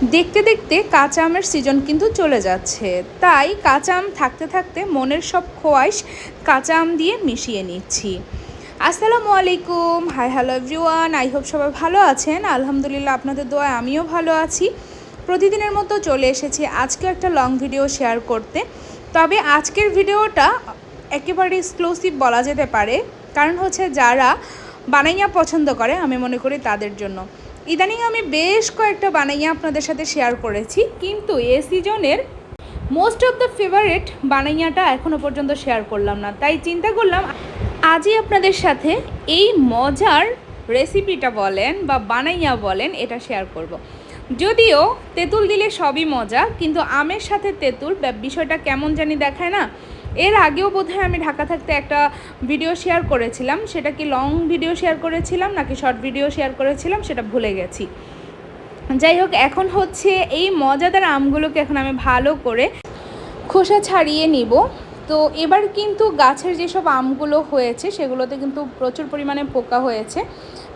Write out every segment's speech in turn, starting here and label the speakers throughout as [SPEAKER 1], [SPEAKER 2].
[SPEAKER 1] দেখতে দেখতে কাঁচা আমের সিজন কিন্তু চলে যাচ্ছে। তাই কাঁচা আম থাকতে থাকতে মনের সব খোয়াইশ কাঁচা আম দিয়ে মিশিয়ে নিচ্ছি। আসসালামু আলাইকুম। Hi hello everyone I hope সবাই ভালো আছেন। আলহামদুলিল্লাহ, আপনাদের দোয়ায় আমিও ভালো আছি। প্রতিদিনের মতো চলে এসেছি আজকে একটা লং ভিডিও শেয়ার করতে। তবে আজকের ভিডিওটা একেবারে এক্সক্লুসিভ বলা যেতে পারে। কারণ হচ্ছে যারা বানাইয়া পছন্দ করে, আমি মনে করি তাদের জন্য। ইদানিং আমি বেশ কয়েকটা বানাইয়া আপনাদের সাথে শেয়ার করেছি, কিন্তু এ সিজনের মোস্ট অফ দ্য ফেভারিট বানাইয়াটা এখনও পর্যন্ত শেয়ার করলাম না তাই চিন্তা করলাম, আজই আপনাদের সাথে এই মজার রেসিপিটা বলেন বা বানাইয়া বলেন, এটা শেয়ার করব। যদিও তেঁতুল দিলে সবই মজা, কিন্তু আমের সাথে তেঁতুল বিষয়টা কেমন জানি দেখায় না এর আগেও বোধহয় আমি ঢাকা থাকতে একটা ভিডিও শেয়ার করেছিলাম, সেটা কি লং ভিডিও শেয়ার করেছিলাম নাকি শর্ট ভিডিও শেয়ার করেছিলাম সেটা ভুলে গেছি। যাই হোক, এখন হচ্ছে এই মজাদার আমগুলোকে এখন আমি ভালো করে খোসা ছাড়িয়ে নিব। তো এবার কিন্তু গাছের যেসব আমগুলো হয়েছে, সেগুলোতে কিন্তু প্রচুর পরিমাণে পোকা হয়েছে।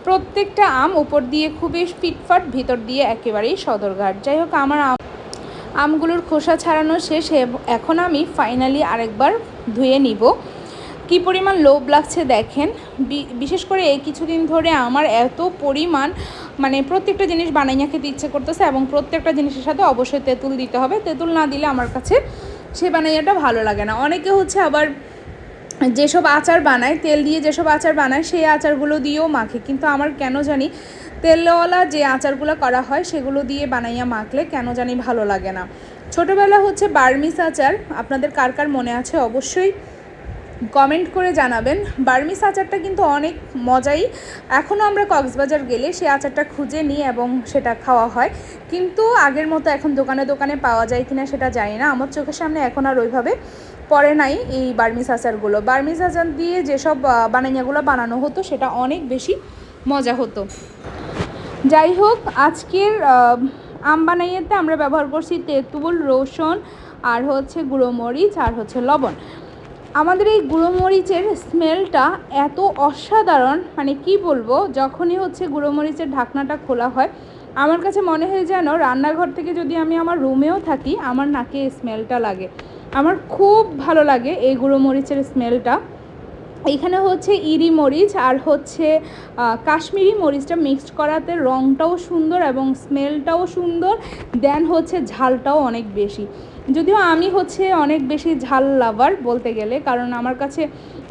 [SPEAKER 1] প্রত্যেকটা আম উপর দিয়ে খুবই ফিটফাট, ভিতর দিয়ে একেবারেই সদরঘাট। যাই হোক, আমার আম আমগুলোর খোসা ছাড়ানো শেষ এখন আমি ফাইনালি আরেকবার ধুয়ে নিব। কি পরিমাণ লোভ লাগছে দেখেন। বিশেষ করে এই কিছুদিন ধরে আমার এত পরিমাণ মানে প্রত্যেকটা জিনিস বানাইয়া খেতে ইচ্ছে করতেছে এবং প্রত্যেকটা জিনিসের সাথে অবশ্যই তেঁতুল দিতে হবে। তেঁতুল না দিলে আমার কাছে সে বানাইয়াটা ভালো লাগে না। অনেকে হচ্ছে আবার যেসব আচার বানায়, তেল দিয়ে যেসব আচার বানায়, সেই আচারগুলো দিয়েও মাখে। কিন্তু আমার কেন জানি তেলওয়ালা যে আচারগুলো করা হয়, সেগুলো দিয়ে বানাইয়া মাখলে কেন জানি ভালো লাগে না। ছোটোবেলা হচ্ছে বার্মিস আচার। আপনাদের কার কার মনে আছে? অবশ্যই কমেন্ট করে জানাবেন। বার্মিস আচারটা কিন্তু অনেক মজাই। এখনও আমরা কক্সবাজার গেলে সেই আচারটা খুঁজে নিই এবং সেটা খাওয়া হয়। কিন্তু আগের মতো এখন দোকানে দোকানে পাওয়া যায় কিনা সেটা জানি না। আমার চোখের সামনে এখন আর ওইভাবে পড়ে নাই এই বার্মিস আচারগুলো। বার্মিস আচার দিয়ে যেসব বানাইয়াগুলো বানানো হতো সেটা অনেক বেশি মজা হতো। যাই হোক, আজকের আম বানাইয়েতে আমরা ব্যবহার করছি তেঁতুল, রসুন, আর হচ্ছে গুঁড়ো মরিচ, আর হচ্ছে লবণ। আমাদের এই গুঁড়োমরিচের স্মেলটা এত অসাধারণ মানে কি বলব, যখনই হচ্ছে গুঁড়োমরিচের ঢাকনাটা খোলা হয়, আমার কাছে মনে হয় যেন রান্নাঘর থেকে যদি আমি আমার রুমেও থাকি, আমার নাকে স্মেলটা লাগে। আমার খুব ভালো লাগে এই গুঁড়োমরিচের স্মেলটা। এইখানে হচ্ছে ইরি মরিচ আর হচ্ছে কাশ্মীরি মরিচটা মিক্সড করাতে রঙটাও সুন্দর এবং স্মেলটাও সুন্দর, দেন হচ্ছে ঝালটাও অনেক বেশি। যদিও আমি হচ্ছে অনেক বেশি ঝাল লাভার বলতে গেলে, কারণ আমার কাছে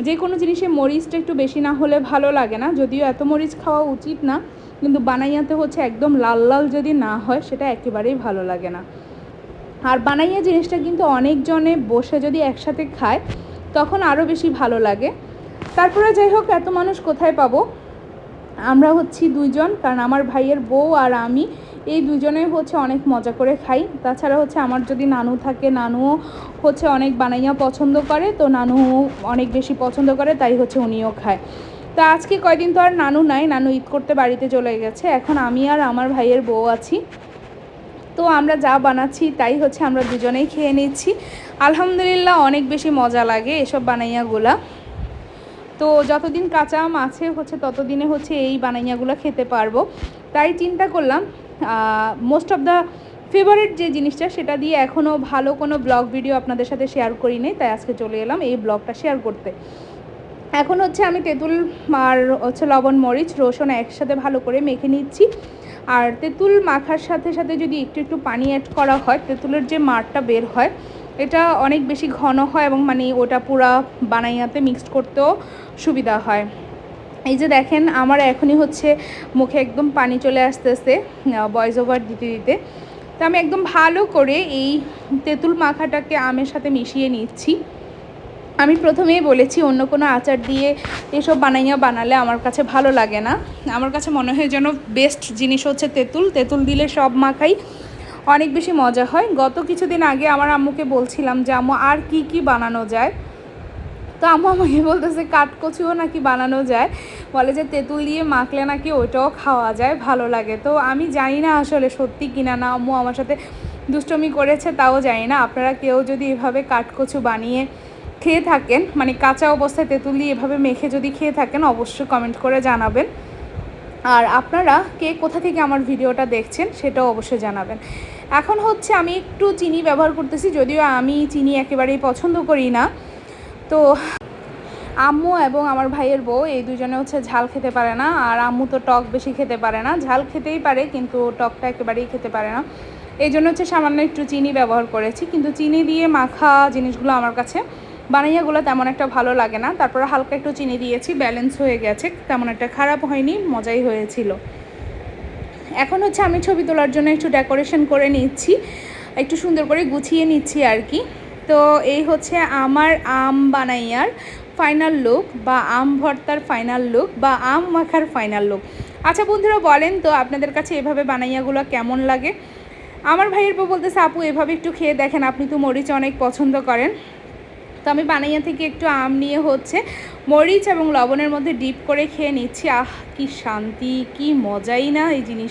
[SPEAKER 1] যে কোনো জিনিসে মরিচটা একটু বেশি না হলে ভালো লাগে না। যদিও এত মরিচ খাওয়া উচিত না, কিন্তু বানাইয়াতে হচ্ছে একদম লাল লাল যদি না হয়, সেটা একেবারেই ভালো লাগে না। আর বানাইয়া জিনিসটা কিন্তু অনেকজনে বসে যদি একসাথে খায়, তখন আরও বেশি ভালো লাগে। তারপরে যাই হোক, এত মানুষ কোথায় পাবো? আমরা হচ্ছি দুইজন, কারণ আমার ভাইয়ের বউ আর আমি। এই দুজনে হচ্ছে অনেক মজা করে খাই। তাছাড়া হচ্ছে আমার যদি নানু থাকে, নানুও হচ্ছে অনেক বানাইয়া পছন্দ করে, তো নানু অনেক বেশি পছন্দ করে, তাই হচ্ছে উনিও খায়। তো আজকে কয়দিন তো আর নানু নাই, নানু ঈদ করতে বাড়িতে চলে গেছে। এখন আমি আর আমার ভাইয়ের বউ আছি। তো আমরা যা বানাচ্ছি, তাই হচ্ছে আমরা দুজনেই খেয়ে নিচ্ছি। আলহামদুলিল্লাহ অনেক বেশি মজা লাগে এসব বানাইয়াগুলা তো যতদিন কাঁচা আম আছে হচ্ছে ততদিনে হচ্ছে এই বানাইয়াগুলো খেতে পারব। তাই চিন্তা করলাম মোস্ট অফ দ্য ফেভারিট যে জিনিসটা সেটা দিয়ে এখনও ভালো কোনো ব্লগ ভিডিও আপনাদের সাথে শেয়ার করি নাই, তাই আজকে চলে এলাম এই ব্লগটা শেয়ার করতে। এখন হচ্ছে আমি তেঁতুল আর হচ্ছে লবণ, মরিচ, রসুন একসাথে ভালো করে মেখে নিচ্ছি। আর তেঁতুল মাখার সাথে সাথে যদি একটু একটু পানি অ্যাড করা হয়, তেঁতুলের যে মারটা বের হয়, এটা অনেক বেশি ঘন হয় এবং মানে ওটা পুরা বানাইয়াতে মিক্সড করতেও সুবিধা হয়। এই যে দেখেন, আমার এখনই হচ্ছে মুখে একদম পানি চলে আসতেছে ভয়েস ওভার দিতে দিতে। তো আমি একদম ভালো করে এই তেঁতুল মাখাটাকে আমের সাথে মিশিয়ে নিচ্ছি। আমি প্রথমেই বলেছি, অন্য কোনো আচার দিয়ে এসব বানাইয়া বানালে আমার কাছে ভালো লাগে না। আমার কাছে মনে হয় যেন বেস্ট জিনিস হচ্ছে তেঁতুল। তেঁতুল দিলে সব মাখাই অনেক বেশি মজা হয়। গত কিছুদিন আগে আমার আম্মুকে বলছিলাম যে, আম্মু, আর কি কি বানানো যায়? তো আম্মু আমাকে বলতেছে, কাঠকচুও নাকি বানানো যায়। বলে যে তেঁতুল দিয়ে মাখলে নাকি ওইটাও খাওয়া যায়, ভালো লাগে। তো আমি জানি না আসলে সত্যি কিনা না। আম্মু আমার সাথে দুষ্টমি করেছে, তাও জানি না। আপনারা কেউ যদি এভাবে কাঠকচু বানিয়ে খেয়ে থাকেন মানে কাঁচা অবস্থায় তেঁতুল দিয়ে এভাবে মেখে যদি খেয়ে থাকেন, অবশ্যই কমেন্ট করে জানাবেন। আর আপনারা কে কোথা থেকে আমার ভিডিওটা দেখছেন, সেটাও অবশ্যই জানাবেন। এখন হচ্ছে আমি একটু চিনি ব্যবহার করতেছি, যদিও আমি চিনি একেবারেই পছন্দ করি না। তো আম্মু এবং আমার ভাইয়ের বউ, এই দুজনে হচ্ছে ঝাল খেতে পারে না। আর আম্মু তো টক বেশি খেতে পারে না। ঝাল খেতেই পারে, কিন্তু টকটা একেবারেই খেতে পারে না। এই জন্য হচ্ছে সামান্য একটু চিনি ব্যবহার করেছি। কিন্তু চিনি দিয়ে মাখা জিনিসগুলো আমার কাছে বানাইয়াগুলো তেমন একটা ভালো লাগে না। তারপরে হালকা একটু চিনি দিয়েছি, ব্যালেন্স হয়ে গেছে। তেমন একটা খারাপ হয়নি, মজাই হয়েছিল। এখন হচ্ছে আমি ছবি তোলার জন্য একটু ডেকোরেশন করে নিচ্ছি। একটু সুন্দর করে গুছিয়ে নিচ্ছি আর কি। তো এই হচ্ছে আমার আম বানাইয়ার ফাইনাল লুক বা আম ভর্তার ফাইনাল লুক বা আম মাখার ফাইনাল লুক আচ্ছা বন্ধুরা, বলেন তো আপনাদের কাছে এভাবে বানাইয়াগুলো কেমন লাগে? আমার ভাইয়ের বউ বলতেছে, আপু, এভাবে একটু খেয়ে দেখেন, আপনি তো মরিচ অনেক পছন্দ করেন। তো আমি বানাইয়া থেকে একটু আম নিয়ে হচ্ছে মরিচ এবং লবণের মধ্যে ডিপ করে খেয়ে নিচ্ছি। আহ, কি শান্তি, কি মজাই না এই জিনিস।